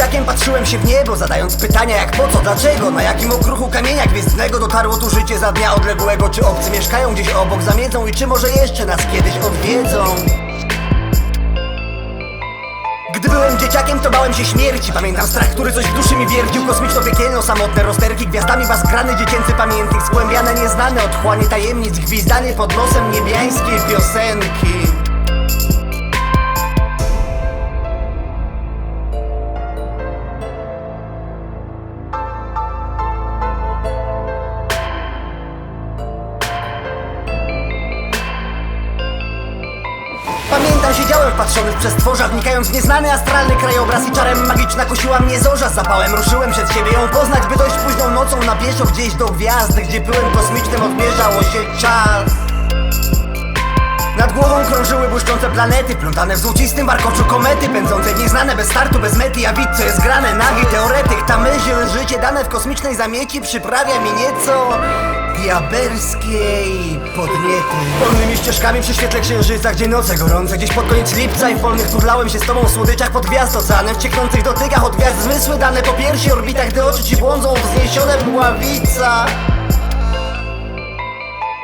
dzieciakiem patrzyłem się w niebo Zadając pytania jak po co, dlaczego? Na jakim okruchu kamienia gwiezdnego Dotarło tu życie za dnia odległego? Czy obcy mieszkają gdzieś obok, zamiedzą? I czy może jeszcze nas kiedyś odwiedzą? Gdy byłem dzieciakiem, to bałem się śmierci. Pamiętam strach, który coś w duszy mi wierdził Kosmiczno-piekielno, samotne rozterki Gwiazdami bazgrany, dziecięcy pamiętnik Skłębiane, nieznane otchłanie tajemnic Gwizdanie pod nosem niebiańskiej piosenki Siedziałem wpatrzony w przestworza Wnikając w nieznany astralny krajobraz I czarem magiczna kusiła mnie zorza. Zapałem ruszyłem przed siebie ją poznać By dojść późną nocą na pieszo gdzieś do gwiazd Gdzie pyłem kosmicznym odmierzało się czas. Nad głową krążyły błyszczące planety Plątane w złocistym warkoczu komety Pędzące nieznane bez startu, bez mety. Ja widzę, co jest grane, nagi teoretyk Ta myśl, życie dane w kosmicznej zamieci Przyprawia mi nieco diabelskiej podniety Polnymi ścieżkami przy świetle księżyca Gdzie noce gorące, gdzieś pod koniec lipca I w polnych turlałem się z tobą w słodyczach pod gwiazd oceanem W cieknących dotykach od gwiazd zmysły dane po piersi orbitach Gdy oczy ci błądzą wzniesione mgławica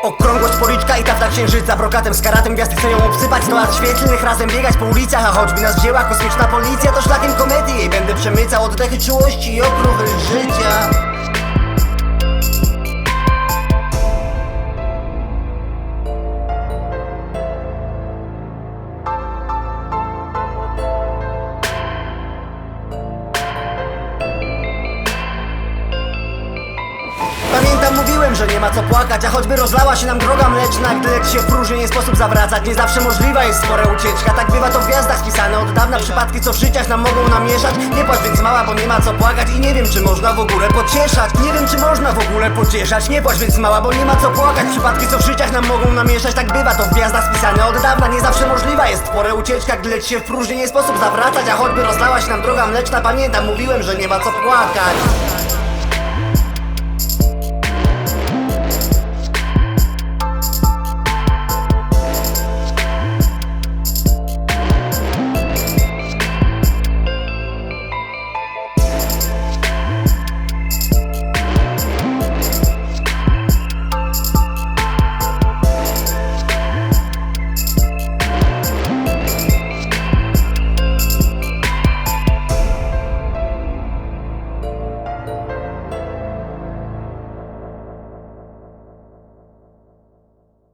Okrągłość policzka i tafta księżyca Brokatem z karatem gwiazdy chcą ją obsypać Sto lat świetlnych razem biegać po ulicach A choćby nas wzięła kosmiczna policja To szlakiem komedii będę przemycał Oddechy czułości i okruchy życia mówiłem, że nie ma co płakać A choćby rozlała się nam droga mleczna Gdy leci się w próżni, nie sposób zawracać Nie zawsze możliwa jest spora ucieczka. Tak bywa to w gwiazdach spisane od dawna Przypadki, co w życiach nam mogą namieszać. Nie płacz więc mała, bo nie ma co płakać I nie wiem, czy można w ogóle pocieszać. Nie wiem, czy można w ogóle pocieszać. Nie płacz więc mała, bo nie ma co płakać Przypadki, co w życiach nam mogą namieszać. Tak bywa to w gwiazdach spisane od dawna Nie zawsze możliwa jest spora ucieczka Gdy leci się w próżni, nie sposób zawracać A choćby rozlała się nam droga mleczna Pamiętam, mówiłem, że nie ma co płakać